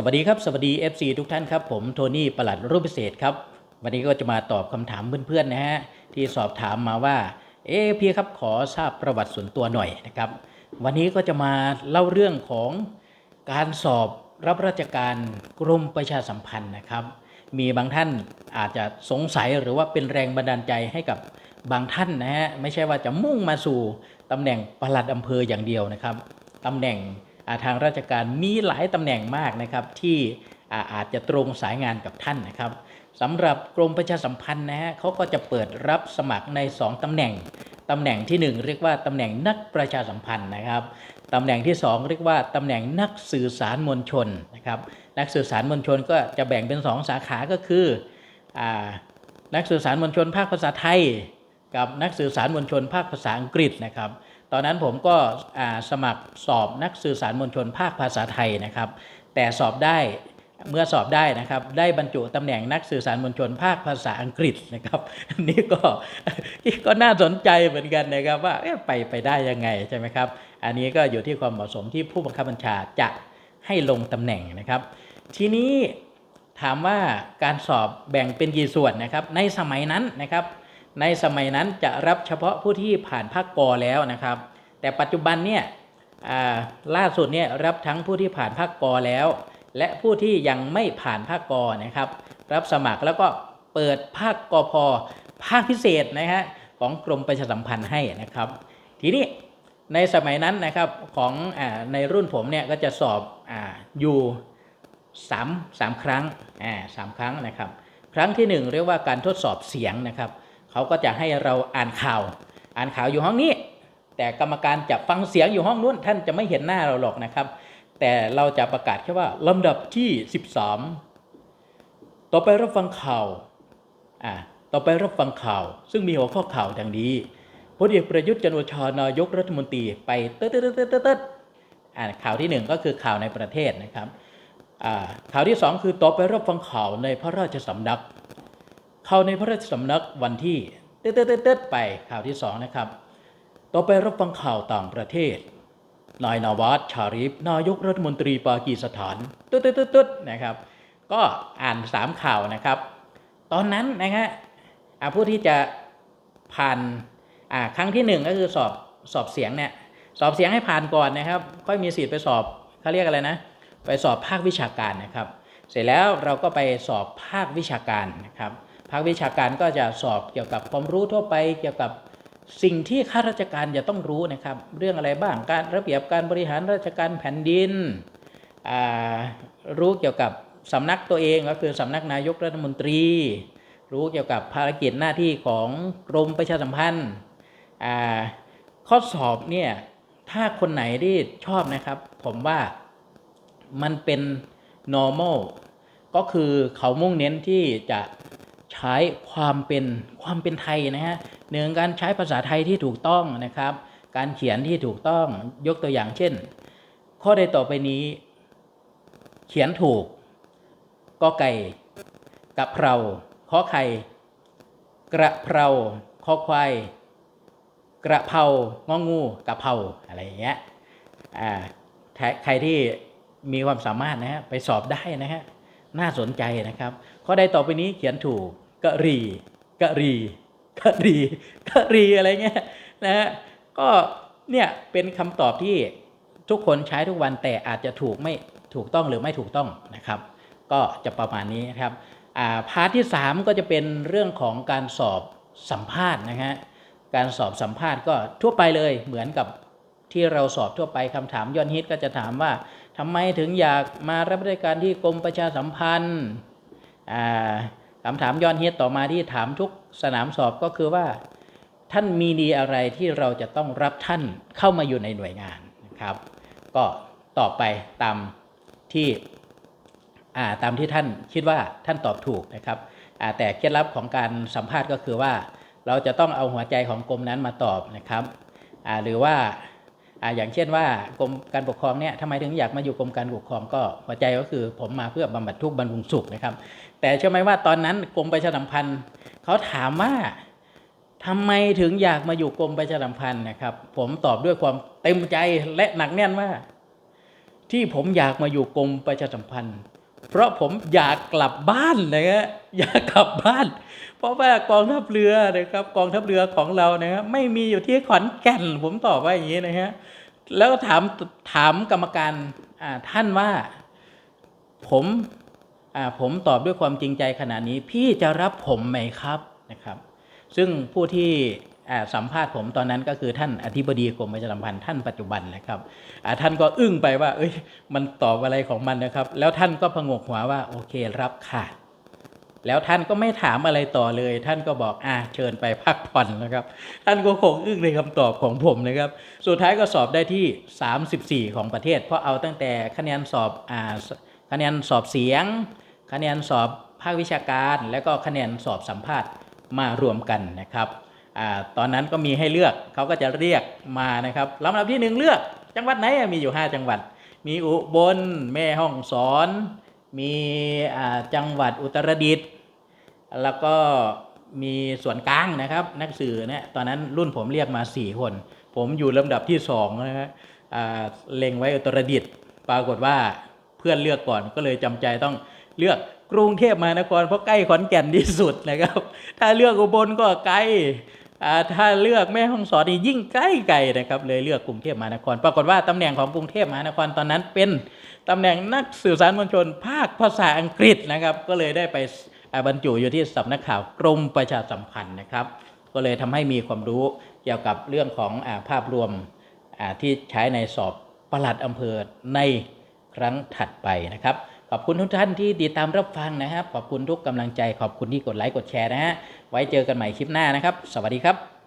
สวัสดีครับ สวัสดี FC ทุกท่านครับ ผมโทนี่ประหลัดรูปพิเศษครับ วันนี้ก็จะมาตอบคำถามเพื่อนๆนะฮะที่สอบถามมาว่า เอ๊พี่ครับขอทราบประวัติส่วนตัวหน่อยนะครับ วันนี้ก็จะมาเล่าเรื่องของการสอบรับราชการกรมประชาสัมพันธ์นะครับ มีบางท่านอาจจะสงสัยหรือว่าเป็นแรงบันดาลใจให้กับบางท่านนะฮะไม่ใช่ว่าจะมุ่งมาสู่ตำแหน่งประหลัดอำเภออย่างเดียวนะครับตำแหน่ง ทางราชการมีหลายตำแหน่งมากนะครับที่อาอาจจะตรงสายงานกับท่านนะครับสำหรับกรมประชาสัมพันธ์นะฮะเขาก็จะเปิดรับสมัครใน 2 ตำแหน่งตำแหน่งทีหนึ่1 เรียกว่าตำแหน่งนักประชาสัมพันธ์นะครับตำแหน่งที่ 2 เรียกว่าตำแหน่งนักสื่อสารมวลชนนะครับนักสื่อสารมวลชนก็จะแบ่งเป็น 2 สาขาก็คืออนักสื่อสารมวลชนภาคภาษาไทย กับนักสื่อสารมวลชนภาคภาษาอังกฤษนะครับ ตอนนั้นผมก็สมัครสอบนักสื่อสารมวลชนภาคภาษาไทยนะครับ แต่สอบได้เมื่อสอบได้นะครับ ได้บรรจุตำแหน่งนักสื่อสารมวลชนภาคภาษาอังกฤษนะครับอันนี้ก็ก็น่าสนใจเหมือนกันนะครับว่าไปไปได้ยังไงใช่ไหมครับ อันนี้ก็อยู่ที่ความเหมาะสมที่ผู้บังคับบัญชาจะให้ลงตำแหน่งนะครับ ทีนี้ถามว่าการสอบแบ่งเป็นกี่ส่วนนะครับ ในสมัยนั้นนะครับ ในสมัยนั้นจะรับเฉพาะผู้ที่ผ่านภาคกอแล้วนะครับ แต่ปัจจุบันเนี่ยล่าสุดเนี่ยรับทั้งผู้ที่ผ่านภาคกอแล้ว และผู้ที่ยังไม่ผ่านภาคกอนะครับ รับสมัครแล้วก็เปิดภาคกพภาคพิเศษนะฮะของกรมประชาสัมพันธ์ให้นะครับ ทีนี้ในสมัยนั้นนะครับของอในรุ่นผมเนี่ยก็จะสอบออยู่สามสามครั้งสามครั้งนะครับ ครั้งที่หนึ่งเรียกว่าการทดสอบเสียงนะครับ เขาก็จะให้เราอ่านข่าว อ่านข่าวอยู่ห้องนี้ แต่กรรมการจะฟังเสียงอยู่ห้องนู้นท่านจะไม่เห็นหน้าเราหรอกนะครับ แต่เราจะประกาศแค่ว่าลำดับที่ 13 ต่อไปรับฟังข่าวอ่าต่อไปรับฟังข่าว ซึ่งมีหัวข้อข่าวดังนี้พลเอกประยุทธ์จันโอชานายกรัฐมนตรีไปเติร์ดเติร์ดเติร์ดเติร์ดอ่าข่าวที่หนึ่งก็คือข่าวในประเทศนะครับอ่าข่าวที่สองคือต่อไปรับฟังข่าวในพระราชสำนัก ข่าวในพระราชสำนักวันที่เต๊ดเต๊ดเต๊ดเต๊ดไปข่าวที่สองนะครับ ต่อไปรับฟังข่าวต่างประเทศ นายนาวาดชาริฟนายกรัฐมนตรีปากีสถานเต๊ดเต๊ดนะครับ ก็อ่านสามข่าวนะครับ ตอนนั้นนะฮะอาผู้ที่จะผ่านอ่าครั้งที่หนึ่งก็คือสอบสอบเสียงเนี่ยสอบเสียงให้ผ่านก่อนนะครับ ค่อยมีสิทธิ์ไปสอบเขาเรียกอะไรนะ ไปสอบภาควิชาการนะครับ เสร็จแล้วเราก็ไปสอบภาควิชาการนะครับ ภาควิชาการก็จะสอบเกี่ยวกับความรู้ทั่วไป เกี่ยวกับสิ่งที่ข้าราชการจะต้องรู้นะครับ เรื่องอะไรบ้างการระเบียบการบริหารราชการแผ่นดิน รู้เกี่ยวกับสำนักตัวเองก็คือสำนักนายกรัฐมนตรี รู้เกี่ยวกับภารกิจหน้าที่ของกรมประชาสัมพันธ์ข้อสอบเนี่ยถ้าคนไหนที่ชอบนะครับ ผมว่ามันเป็น normal ก็คือเขามุ่งเน้นที่จะ ใช้ความเป็นความเป็นไทยนะฮะหนึ่งการใช้ภาษาไทยที่ถูกต้องนะครับ การเขียนที่ถูกต้องยกตัวอย่างเช่น ข้อใดต่อไปนี้ เขียนถูกกอไก่กะเพราขอไข่กระเพราคอควายกระเพรางองูกะเพราอะไรอย่างเงี้ยอ่าใครที่มีความสามารถนะฮะไปสอบได้นะฮะน่าสนใจนะครับ ข้อใดต่อไปนี้เขียนถูกกะรีกะรีกะรีกะรีอะไรเงี้ยนะฮะก็เนี่ยเป็นคำตอบที่ทุกคนใช้ทุกวันแต่อาจจะถูกไม่ถูกต้องหรือไม่ถูกต้องนะครับ ก็จะประมาณนี้นะครับอ่าพาร์ทที่ 3 ก็จะเป็นเรื่องของการสอบสัมภาษณ์นะฮะการสอบสัมภาษณ์ก็ทั่วไปเลยเหมือนกับที่เราสอบทั่วไปคำถามยอดฮิตก็จะถามว่าทำไมถึงอยากมารับราชการที่กรมประชาสัมพันธ์ คำถามย้อดฮิตต่อมาที่ถามทุกสนามสอบก็คือว่า ท่านมีดีอะไรที่เราจะต้องรับท่านเข้ามาอยู่ในหน่วยงานนะครับ ก็ตอบไปตามที่ตามที่ท่านคิดว่าท่านตอบถูกนะครับแต่เคล็ดลับของการสัมภาษณ์ก็คือว่า เราจะต้องเอาหัวใจของกรมนั้นมาตอบนะครับหรือว่า อ่าอย่างเช่นว่ากรมการปกครองเนี่ยทำไมถึงอยากมาอยู่กรมการปกครองก็หัวใจก็คือผมมาเพื่อบำบัดทุกข์บรรลุสุขนะครับ แต่เชื่อไหมว่าตอนนั้นกรมประชาสัมพันธ์เขาถามว่าทำไมถึงอยากมาอยู่กรมประชาสัมพันธ์นะครับ ผมตอบด้วยความเต็มใจและหนักแน่นว่า ที่ผมอยากมาอยู่กรมประชาสัมพันธ์ เพราะผมอยากกลับบ้านนะฮะอยากกลับบ้าน เพราะว่ากองทัพเรือนะครับกองทัพเรือของเรานะครับไม่มีอยู่ที่ขอนแก่น ผมตอบว่าอย่างนี้นะฮะแล้วถามถามกรรมการท่านว่าผมาผมตอบด้วยความจริงใจขนาดนี้ พี่จะรับผมไหมครับนะครับ ซึ่งผู้ที่ สัมภาษณ์ผมตอนนั้นก็คือท่านอธิบดีกรมประชาสัมพันธ์ท่านปัจจุบันนะครับอ่าท่านก็อึ้งไปว่า เอ้ยมันตอบอะไรของมันนะครับ แล้วท่านก็พงกหัวว่าโอเครับค่ะแล้วท่านก็ไม่ถามอะไรต่อเลย ท่านก็บอกอ่าเชิญไปพักผ่อนนะครับ ท่านก็คงอึ้งในคำตอบของผมนะครับ สุดท้ายก็สอบได้ที่ 34 ของประเทศ เพราะเอาตั้งแต่คะแนนสอบอ่าคะแนนสอบเสียง คะแนนสอบภาควิชาการ แล้วก็คะแนนสอบสัมภาษณ์มารวมกันนะครับ ตอนนั้นก็มีให้เลือกเขาก็จะเรียกมานะครับลำดับที่หนึ่งเลือกจังหวัดไหนมีอยู่ 5 จังหวัด มีอุบลแม่ฮ่องสอน มีจังหวัดอุตรดิตถ์แล้วก็มีส่วนกลางนะครับ นักสื่อเนี่ยตอนนั้นรุ่นผมเรียกมา 4 คน ผมอยู่ลำดับที่2นะฮะเล็งไว้อุตรดิตถ์ปรากฏว่าเพื่อนเลือกก่อนก็เลยจำใจต้อง เลือกกรุงเทพมหานครเพราะใกล้ขอนแก่นที่สุดนะครับ ถ้าเลือกอุบลก็ไกลอ่าถ้าเลือกแม่ฮ่องสอนนี่ยิ่งใกล้ไกลนะครับเลยเลือกกรุงเทพมหานคร ปรากฏว่าตำแหน่งของกรุงเทพมหานครตอนนั้นเป็นตำแหน่งนักสื่อสารมวลชนภาคภาษาอังกฤษนะครับ ก็เลยได้ไปบรรจุอยู่ที่สำนักข่าวกรมประชาสัมพันธ์นะครับ ก็เลยทำให้มีความรู้เกี่ยวกับเรื่องของอาภาพรวมที่ใช้ในสอบประหลัดอำเภอในครั้งถัดไปนะครับ ขอบคุณทุกท่านที่ติดตามรับฟังนะครับ ขอบคุณทุกกำลังใจ ขอบคุณที่กดไลค์กดแชร์นะฮะ ไว้เจอกันใหม่คลิปหน้านะครับ สวัสดีครับ